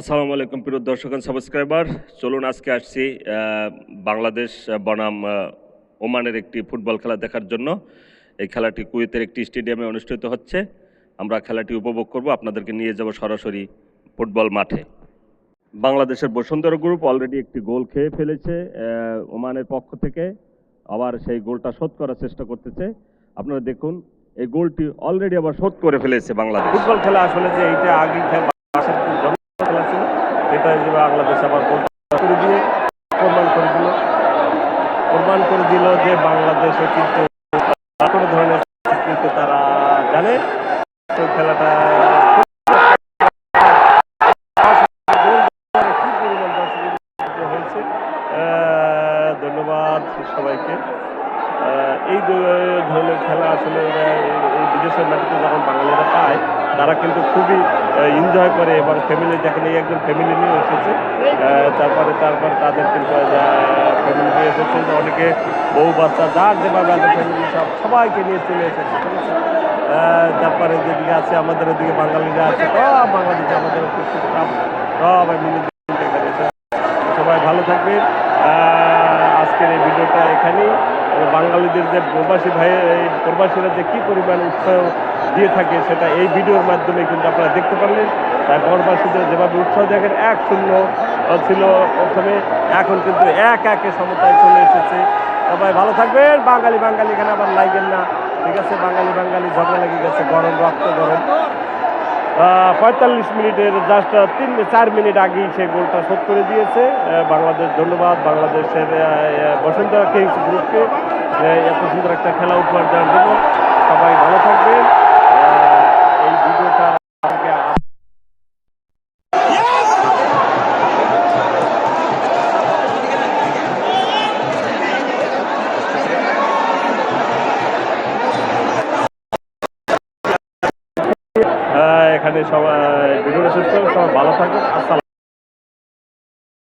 আসসালামু আলাইকুম, প্রিয় দর্শক সাবস্ক্রাইবার চলুন আজকে আসছি বাংলাদেশ বনাম ওমানের একটি ফুটবল খেলা দেখার জন্য। এই খেলাটি কুয়েতের একটি স্টেডিয়ামে অনুষ্ঠিত হচ্ছে। আমরা খেলাটি উপভোগ করব, আপনাদেরকে নিয়ে যাব সরাসরি ফুটবল মাঠে। বাংলাদেশের বসুন্ধরা গ্রুপ অলরেডি একটি গোল খেয়ে ফেলেছে ওমানের পক্ষ থেকে। আবার সেই গোলটা শোধ করার চেষ্টা করতেছে। আপনারা দেখুন, এই গোলটি অলরেডি আবার শোধ করে ফেলেছে বাংলাদেশ। ফুটবল খেলা আসলে যে এইটা আগে হিসেবে বাংলাদেশ আবার করে দিয়ে প্রমাণ করে দিল। প্রমাণ করে দিল যে বাংলাদেশে কিন্তু কোনো ধরনের পরিস্থিতিতে তারা জানে। খেলাটা ধন্যবাদ সবাইকে। এই ধরনের খেলা আসলে এই- বিদেশের মাটিতে যখন বাঙালিরা পায় তারা কিন্তু খুবই এনজয় করে এবং ফ্যামিলি দেখেন এই একজন ফ্যামিলি নিয়ে এসেছে। তারপরে তারপর তাদের কিন্তু ফ্যামিলি নিয়ে এসেছে অনেকে বউ বাচ্চা যার যেভাবে আছে ফ্যামিলি সব সবাইকে নিয়ে চলে এসেছে। তারপরে যেদিকে আছে আমাদের ওদিকে বাঙালিরা আছে সব বাংলাদেশে আমাদের সবাই মিলে সবাই ভালো থাকবেন। আহ, আজকের এই ভিডিওটা এখানেই। বাঙালিদের যে প্রবাসী ভাই প্রবাসীরা যে কী পরিমাণ উৎসাহ দিয়ে থাকে সেটা এই ভিডিওর মাধ্যমে কিন্তু আপনারা দেখতে পারলেন। তাই প্রবাসীদের যেভাবে উৎসাহ দেখেন, এক শূন্য ছিল প্রথমে, এখন কিন্তু এক একে সমতায় চলে এসেছে। সবাই ভালো থাকবেন। বাঙালি বাঙালি এখানে আবার লাগেন না। ঠিক আছে, বাঙালি বাঙালি ঝগড়া লেগে গেছে, গরম রক্ত গরম। পঁয়তাল্লিশ মিনিটের জাস্ট তিন, চার মিনিট আগেই সে গোলটা শোধ করে দিয়েছে। বাংলাদেশ, ধন্যবাদ। বাংলাদেশের বসন্ত কিংস গ্রুপকে এত সুন্দর একটা খেলা উপহার দেওয়ার জন্য সবাই ভালো থাকবেন আহ, এই ভিডিওটা আপনাকে আহ, এখানে সবাই ভিডিওটা সুস্থ সবাই ভালো থাকুন আসসালাম